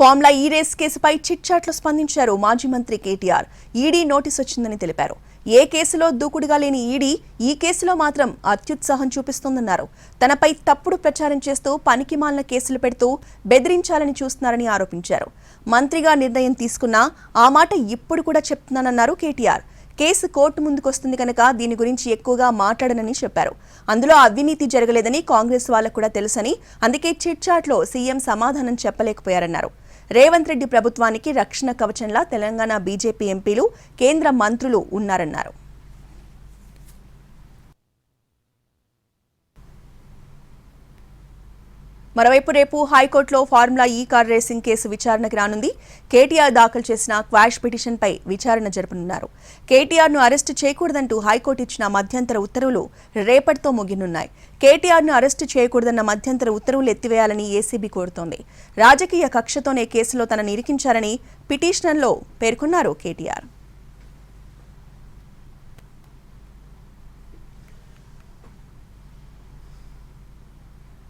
Formula ఈ race కేసుపై చిట్చాట్లో స్పందించారు మాజీ మంత్రి కేటీఆర్. ఈడీ నోటీస్ వచ్చిందని తెలిపారు. ఏ కేసులో దూకుడుగా లేని ఈడీ ఈ కేసులో మాత్రం అత్యుత్సాహం చూపిస్తోందన్నారు. తనపై తప్పుడు ప్రచారం చేస్తూ పనికిమాలిన కేసులు పెడుతూ బెదిరించాలని చూస్తున్నారని ఆరోపించారు. మంత్రిగా నిర్ణయం తీసుకున్నా ఆ మాట ఇప్పుడు కూడా చెప్తున్నానన్నారు కేటీఆర్. కేసు కోర్టు ముందుకొస్తుంది కనుక దీని గురించి ఎక్కువగా మాట్లాడనని చెప్పారు. అందులో అవినీతి జరగలేదని కాంగ్రెస్ వాళ్ళకు కూడా తెలుసని అందుకే చిట్చాట్లో సీఎం సమాధానం చెప్పలేకపోయారన్నారు. రేవంత్ రెడ్డి ప్రభుత్వానికి రక్షణ కవచంలా తెలంగాణ బీజేపీ ఎంపీలు కేంద్ర మంత్రులు ఉన్నారన్నారు. మరోవైపు రేపు హైకోర్టులో ఫార్ములా ఈ కార్ రేసింగ్ కేసు విచారణకు రానుంది. కేటీఆర్ దాఖలు చేసిన క్వాష్ పిటిషన్పై విచారణ జరపనున్నారు. కేటీఆర్ను అరెస్టు చేయకూడదంటూ హైకోర్టు ఇచ్చిన మధ్యంతర ఉత్తర్వులు రేపటితో ముగినున్నాయి కేటీఆర్ను అరెస్టు చేయకూడదన్న మధ్యంతర ఉత్తర్వులు ఎత్తివేయాలని ఏసీబీ కోరుతోంది. రాజకీయ కక్షతోనే కేసులో తనను ఇరికించారని పిటిషనర్లో పేర్కొన్నారు కేటీఆర్.